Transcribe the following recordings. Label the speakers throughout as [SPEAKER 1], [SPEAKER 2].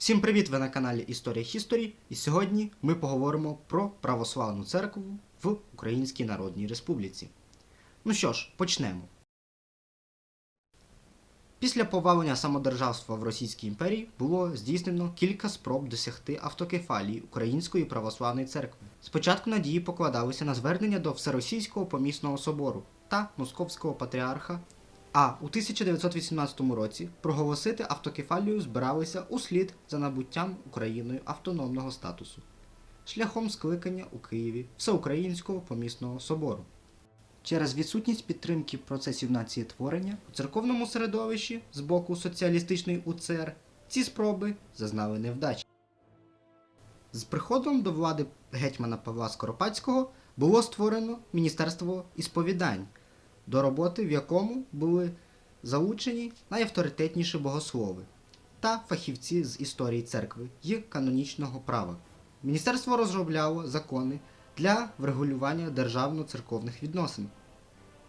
[SPEAKER 1] Всім привіт! Ви на каналі Історія Хісторі, і сьогодні ми поговоримо про православну церкву в Українській Народній Республіці. Ну що ж, почнемо. Після повалення самодержавства в Російській імперії було здійснено кілька спроб досягти автокефалії Української православної церкви. Спочатку надії покладалися на звернення до Всеросійського помісного собору та Московського патріарха а у 1918 році проголосити автокефалію збиралися услід за набуттям Україною автономного статусу шляхом скликання у Києві Всеукраїнського помісного собору. Через відсутність підтримки процесів націєтворення у церковному середовищі з боку соціалістичної УЦР ці спроби зазнали невдачі. З приходом до влади гетьмана Павла Скоропадського було створено Міністерство ісповідань, до роботи в якому були залучені найавторитетніші богослови та фахівці з історії церкви і канонічного права. Міністерство розробляло закони для врегулювання державно-церковних відносин,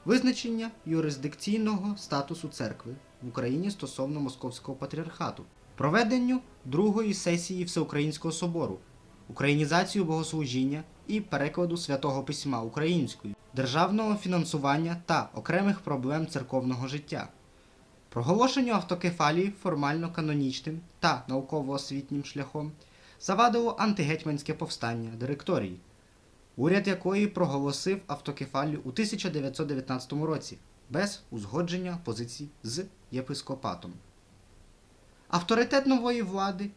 [SPEAKER 1] визначення юрисдикційного статусу церкви в Україні стосовно Московського патріархату, проведенню другої сесії Всеукраїнського собору, українізацію богослужіння і перекладу святого письма українською, державного фінансування та окремих проблем церковного життя, проголошенню автокефалії формально канонічним та науково-освітнім шляхом завадило антигетьманське повстання директорії, уряд якої проголосив автокефалію у 1919 році без узгодження позицій з єпископатом. Авторитет нової влади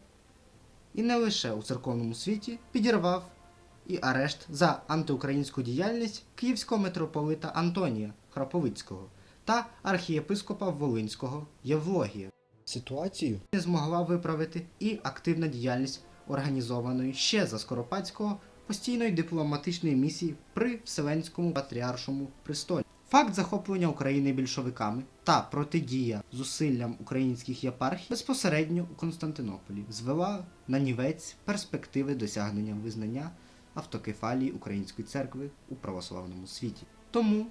[SPEAKER 1] і не лише у церковному світі підірвав і арешт за антиукраїнську діяльність київського митрополита Антонія Храповицького та архієпископа Волинського Євлогія. Ситуацію не змогла виправити і активна діяльність організованої ще за Скоропадського постійної дипломатичної місії при Вселенському патріаршому престолі. Факт захоплення України більшовиками та протидія зусиллям українських єпархій безпосередньо у Константинополі звела на нівець перспективи досягнення визнання автокефалії Української церкви у православному світі. Тому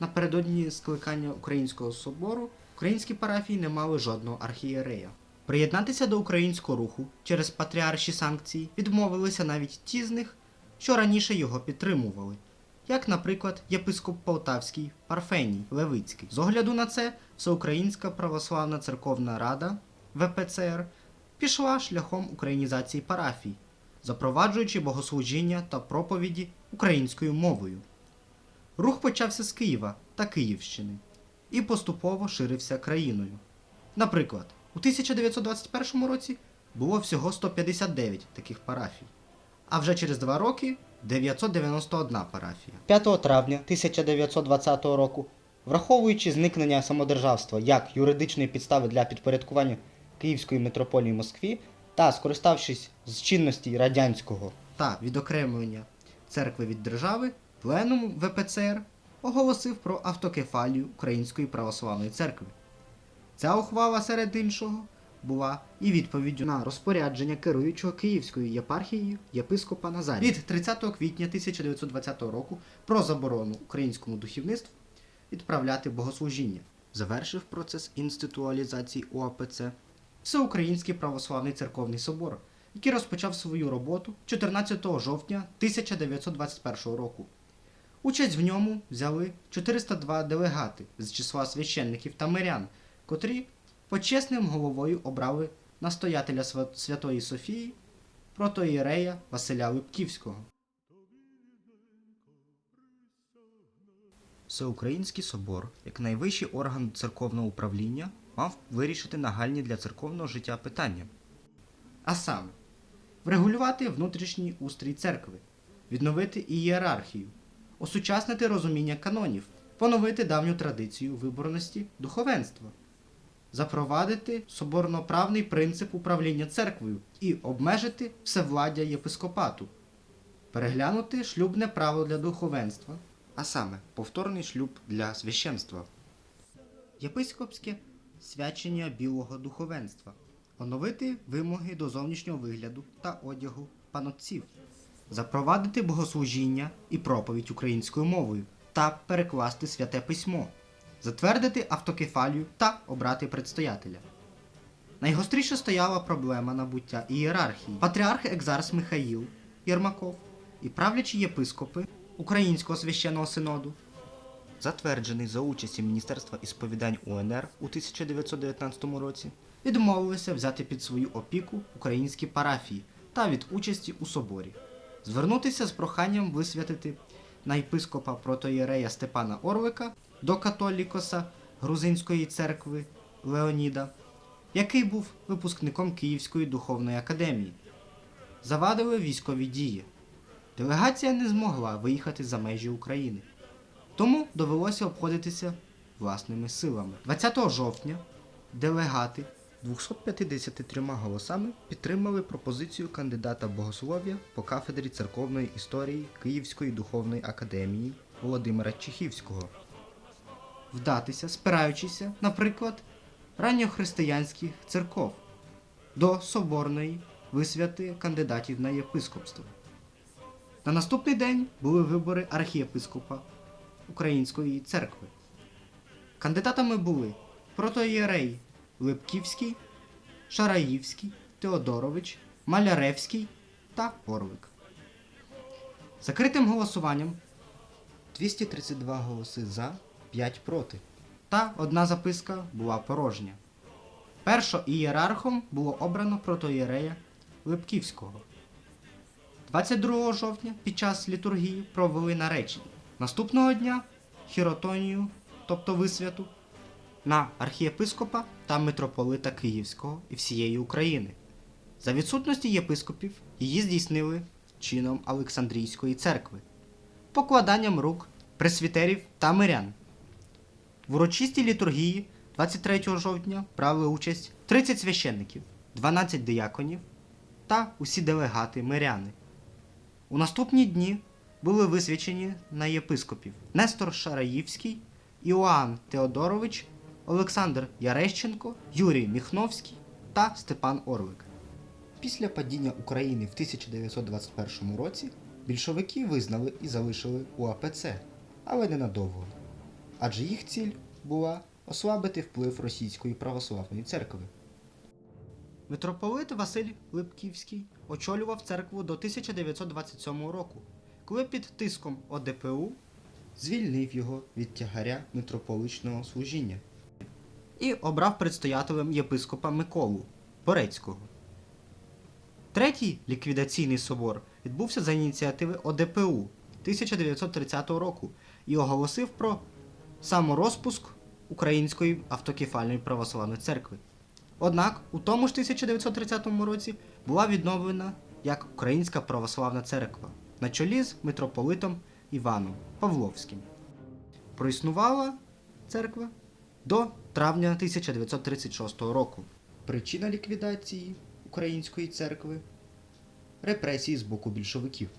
[SPEAKER 1] напередодні скликання Українського собору українські парафії не мали жодного архієрея. Приєднатися до українського руху через патріарші санкції відмовилися навіть ті з них, що раніше його підтримували, як, наприклад, єпископ Полтавський Парфеній Левицький. З огляду на це, Всеукраїнська православна церковна рада ВПЦР пішла шляхом українізації парафій, запроваджуючи богослужіння та проповіді українською мовою. Рух почався з Києва та Київщини і поступово ширився країною. Наприклад, у 1921 році було всього 159 таких парафій, а вже через два роки 991 парафія. 5 травня 1920 року, враховуючи зникнення самодержавства як юридичної підстави для підпорядкування Київської митрополії Москві та скориставшись з чинності радянського та відокремлення церкви від держави, пленум ВПЦР оголосив про автокефалію Української православної церкви. Ця ухвала, серед іншого, була і відповіддю на розпорядження керуючого Київською єпархією єпископа Назарія від 30 квітня 1920 року про заборону українському духовництву відправляти богослужіння. Завершив процес інституалізації УАПЦ Всеукраїнський православний церковний собор, який розпочав свою роботу 14 жовтня 1921 року. Участь в ньому взяли 402 делегати з числа священників та мирян, котрі почесним головою обрали настоятеля Святої Софії протоїрея Василя Липківського. Всеукраїнський собор, як найвищий орган церковного управління, мав вирішити нагальні для церковного життя питання. А саме, врегулювати внутрішній устрій церкви, відновити ієрархію, осучаснити розуміння канонів, поновити давню традицію виборності духовенства, запровадити соборноправний принцип управління церквою і обмежити всевладдя єпископату, переглянути шлюбне право для духовенства, а саме повторний шлюб для священства, єпископське свячення білого духовенства, оновити вимоги до зовнішнього вигляду та одягу панотців, запровадити богослужіння і проповідь українською мовою та перекласти святе письмо, затвердити автокефалію та обрати предстоятеля. Найгостріше стояла проблема набуття ієрархії. Патріарх Екзарс Михаїл Єрмаков і правлячі єпископи Українського священного синоду, затверджений за участі Міністерства ісповідань УНР у 1919 році, відмовилися взяти під свою опіку українські парафії та від участі у соборі, звернутися з проханням висвятити на єпископа протоєрея Степана Орлика до католікоса Грузинської церкви Леоніда, який був випускником Київської духовної академії. Завадили військові дії. Делегація не змогла виїхати за межі України, тому довелося обходитися власними силами. 20 жовтня делегати 253 голосами підтримали пропозицію кандидата богослов'я по кафедрі церковної історії Київської духовної академії Володимира Чехівського. Вдатися, спираючися, наприклад, ранньохристиянських церков до соборної висвяти кандидатів на єпископство. На наступний день були вибори архієпископа Української церкви. Кандидатами були протоєрей Липківський, Шараївський, Теодорович, Маляревський та Орлик. Закритим голосуванням 232 голоси за, 5 проти. Та одна записка була порожня. Першо ієрархом було обрано протоєрея Липківського. 22 жовтня під час літургії провели наречення. Наступного дня хіротонію, тобто висвяту, на архієпископа та митрополита Київського і всієї України. За відсутності єпископів її здійснили чином Олександрійської церкви, покладанням рук пресвітерів та мирян. В урочистій літургії 23 жовтня брали участь 30 священників, 12 дияконів та усі делегати миряни. У наступні дні були висвячені на єпископів Нестор Шараївський, Іоанн Теодорович, Олександр Ярещенко, Юрій Міхновський та Степан Орлик. Після падіння України в 1921 році більшовики визнали і залишили УАПЦ, але ненадовго. Адже їх ціль була ослабити вплив Російської православної церкви. Митрополит Василь Липківський очолював церкву до 1927 року, коли під тиском ОДПУ звільнив його від тягаря митрополичного служіння і обрав предстоятелем єпископа Миколу Порецького. Третій ліквідаційний собор відбувся за ініціативи ОДПУ 1930 року і оголосив про саморозпуск Української автокефальної православної церкви. Однак у тому ж 1930 році була відновлена як Українська православна церква на чолі з митрополитом Іваном Павловським. Проіснувала церква до травня 1936 року. Причина ліквідації Української церкви репресії з боку більшовиків.